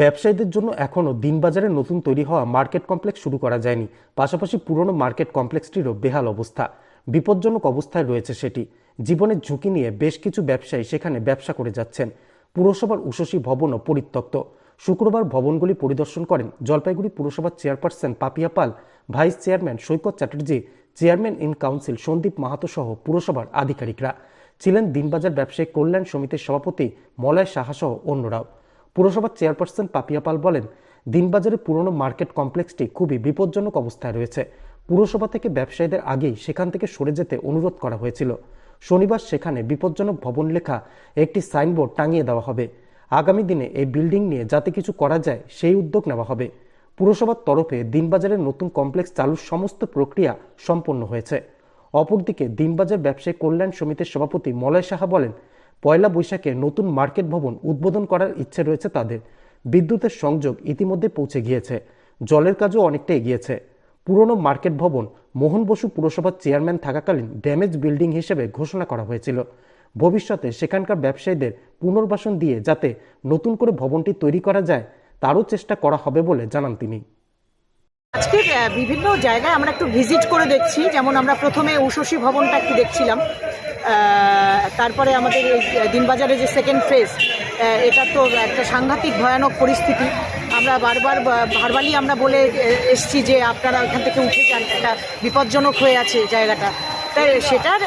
ব্যবসায়ীদের জন্য এখনও দিনবাজারে নতুন তৈরি হওয়া মার্কেট কমপ্লেক্স শুরু করা যায়নি, পাশাপাশি পুরনো মার্কেট কমপ্লেক্সটিরও বেহাল অবস্থা। বিপজ্জনক অবস্থায় রয়েছে সেটি। জীবনের ঝুঁকি নিয়ে বেশ কিছু ব্যবসায়ী সেখানে ব্যবসা করে যাচ্ছেন। পুরসভার উশসী ভবনও পরিত্যক্ত। শুক্রবার ভবনগুলি পরিদর্শন করেন জলপাইগুড়ি পুরসভার chairperson Papiya Pal, vice chairman Saikat Chatterjee, chairman in council Sandip Mahato সহ পুরসভার আধিকারিকরা। ছিলেন দিনবাজার ব্যবসায়ী কল্যাণ সমিতির সভাপতি মলয় সাহা সহ অন্যরাও। পুরসভার চেয়ারপারসন পাপিয়া পাল বলেন দিনবাজারের পুরনো মার্কেট কমপ্লেক্সটি খুবই বিপজ্জনক অবস্থায় রয়েছে। পুরসভা থেকে ব্যবসায়ীদের আগেই সেখান থেকে সরে যেতে অনুরোধ করা হয়েছিল। শনিবার সেখানে বিপজ্জনক ভবন লেখা একটি সাইনবোর্ড টাঙিয়ে দেওয়া হবে। আগামী দিনে এই বিল্ডিং নিয়ে যাতে কিছু করা যায়, সেই উদ্যোগ নেওয়া হবে। পুরসভার তরফে দিনবাজারের নতুন কমপ্লেক্স চালুর সমস্ত প্রক্রিয়া সম্পন্ন হয়েছে। অপরদিকে দিনবাজার ব্যবসায়ী কল্যাণ সমিতির সভাপতি মলয় সাহা বলেন পয়লা বৈশাখে নতুন মার্কেট ভবন উদ্বোধন করার ইচ্ছে রয়েছে তাদের। বিদ্যুতের সংযোগ ইতিমধ্যে পৌঁছে গিয়েছে। জলের কাজও অনেকটা এগিয়েছে। পুরনো মার্কেট ভবন মোহন বসু পুরসভার চেয়ারম্যান থাকাকালীন ড্যামেজ বিল্ডিং হিসেবে ঘোষণা করা হয়েছিল। ভবিষ্যতে সেখানকার ব্যবসায়ীদের পুনর্বাসন দিয়ে যাতে নতুন করে ভবনটি তৈরি করা যায়, তারও চেষ্টা করা হবে বলে জানান তিনি। আজকে বিভিন্ন জায়গায় আমরা একটু ভিজিট করে দেখছি। যেমন আমরা প্রথমে উষসী ভবনটা একটু দেখছিলাম। তারপরে আমাদের এই দিনবাজারে যে সেকেন্ড ফেজ এটা তো একটা সাংঘাতিক ভয়ানক পরিস্থিতি। আমরা বারবার ভারবালি আমরা বলে এসছি যে আপনারা এখান থেকে উঠে যান, একটা বিপজ্জনক হয়ে আছে জায়গাটা। তাই সেটার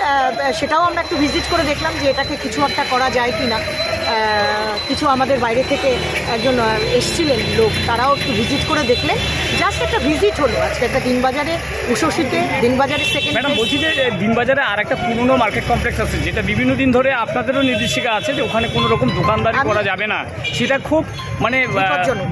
সেটাও আমরা একটু ভিজিট করে দেখলাম যে এটাকে কিছু একটা করা যায় কি না কিছু আমাদের বাইরে থেকে একজন এসছিলেন লোক তারাও একটু ভিজিট করে দেখলেন। জাস্ট একটা ভিজিট হলো আজকে একটা দিনবাজারে উষসীতে দিনবাজারে সেকেন্ড ম্যাডাম বলছি যে দিনবাজারে আর একটা পুরনো মার্কেট কমপ্লেক্স আছে যেটা বিভিন্ন দিন ধরে আপনাদেরও নির্দেশিকা আছে যে ওখানে কোনো রকম দোকানদারি করা যাবে না। সেটা খুব মানে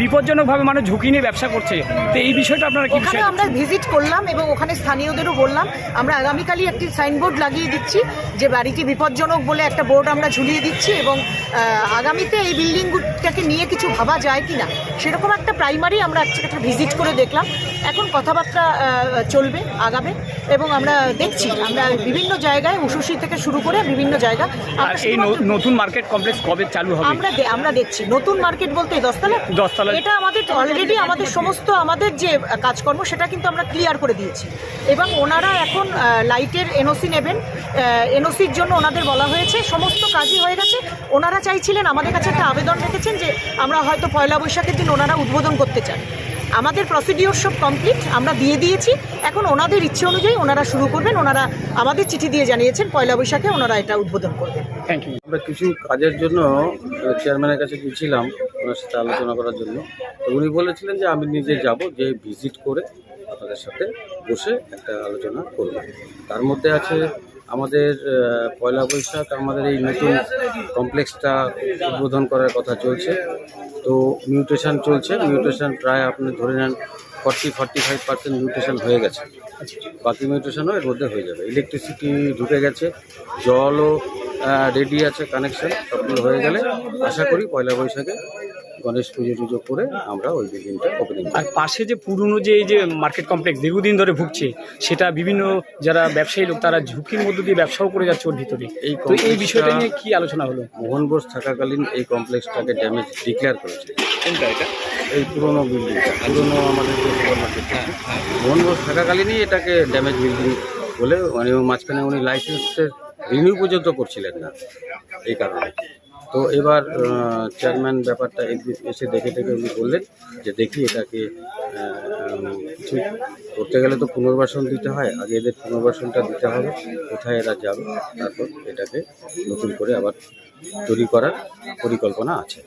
বিপজ্জনকভাবে মানে ঝুঁকি নিয়ে ব্যবসা করছে। তো এই বিষয়টা আপনারা কি বিষয় আমরা ভিজিট করলাম এবং ওখানে স্থানীয়দেরও বললাম আমরা আগামীকালই একটি সাইনবোর্ড লাগিয়ে দিচ্ছি যে বাড়িটি বিপজ্জনক বলে একটা বোর্ড আমরা ঝুলিয়ে দিচ্ছি এবং আগামীতে এই বিল্ডিংটাকে নিয়ে কিছু ভাবা যায় কি না সেরকম একটা প্রাইমারি আমরা এক একটা ভিজিট করে দেখলাম। এখন কথাবার্তা চলবে, আগাবে। এবং আমরা দেখছি আমরা বিভিন্ন জায়গায় উশুশি থেকে শুরু করে বিভিন্ন জায়গা আর এই নতুন মার্কেট কমপ্লেক্স কবে চালু হবে? আমরা আমরা দেখছি নতুন মার্কেট বলতে এই দশতলা? দশতলা। এটা আমাদের অলরেডি আমাদের সমস্ত আমাদের যে কাজকর্ম সেটা কিন্তু আমরা ক্লিয়ার করে দিয়েছি। এবং ওনারা এখন লাইটের এনওসি নেবেন। এনওসির জন্য ওনাদের বলা হয়েছে সমস্ত কাজই হয়ে গেছে। ওনারা চাইছিলেন আমাদের কাছে একটা আবেদন রেখেছেন যে আমরা হয়তো পয়লা বৈশাখের দিন ওনারা উদ্বোধন করতে চান। আমাদের প্রসিডিওর সব কমপ্লিট আমরা দিয়ে দিয়েছি। এখন ওনাদের ইচ্ছে অনুযায়ী ওনারা শুরু করবেন ওনারা আমাদের চিঠি দিয়ে জানিয়েছেন পয়লা বৈশাখে ওনারা এটা উদ্বোধন করবেন। থ্যাংক ইউ আমরা কিছু কাজের জন্য চেয়ারম্যানের কাছে গিয়েছিলাম ওনার সাথে আলোচনা করার জন্য। তো উনি বলেছিলেন যে আমি নিজে যাব যে ভিজিট করে আপনাদের সাথে বসে একটা আলোচনা করব। তার মধ্যে আছে আমাদের পয়লা বৈশাখ আমাদের এই নতুন কমপ্লেক্সটা উদ্বোধন করার কথা চলছে। তো মিউটেশন চলছে, মিউটেশন প্রায় আপনি ধরে নেন forty forty five percent mutation হয়ে গেছে। বাকি মিউটেশনও এর মধ্যে হয়ে যাবে। ইলেকট্রিসিটি ঢুকে গেছে, জলও রেডি আছে কানেকশন সবগুলো হয়ে গেলে। আশা করি পয়লা বৈশাখে গণেশ পুজো টুজো করে আমরা ওই বিল্ডিংটা ওপেনিং আর পাশে যে পুরনো যে এই যে মার্কেট কমপ্লেক্স দীর্ঘদিন ধরে ভুগছে সেটা বিভিন্ন যারা ব্যবসায়ী লোক তারা ঝুঁকির মধ্যে দিয়ে ব্যবসাও করে যাচ্ছে ওর ভিতরে। এই তো এই বিষয়টা নিয়ে কি আলোচনা হলো? মোহন বোস থাকাকালীন এই কমপ্লেক্সটাকে ড্যামেজ ডিক্লেয়ার করেছে। কোনটা এটা? এই পুরনো বিল্ডিংটা পুরনো আমাদের যে সুপার মার্কেট মোহন বোস থাকাকালীনই এটাকে ড্যামেজ বিল্ডিং বলে মানে মাঝখানে উনি লাইসেন্সের রিনিউ পর্যন্ত করছিলেন না এই কারণে। তো এবার চেয়ারম্যান ব্যাপারটা একদিন এসে দেখে দেখে উনি বললেন যে দেখি এটাকে ঠিক করতে গেলে তো পুনর্বাসন দিতে হয়, আগে এদের পুনর্বাসনটা দিতে হবে, কোথায় এরা যাবে, তারপর এটাকে নতুন করে আবার তৈরি করার পরিকল্পনা আছে।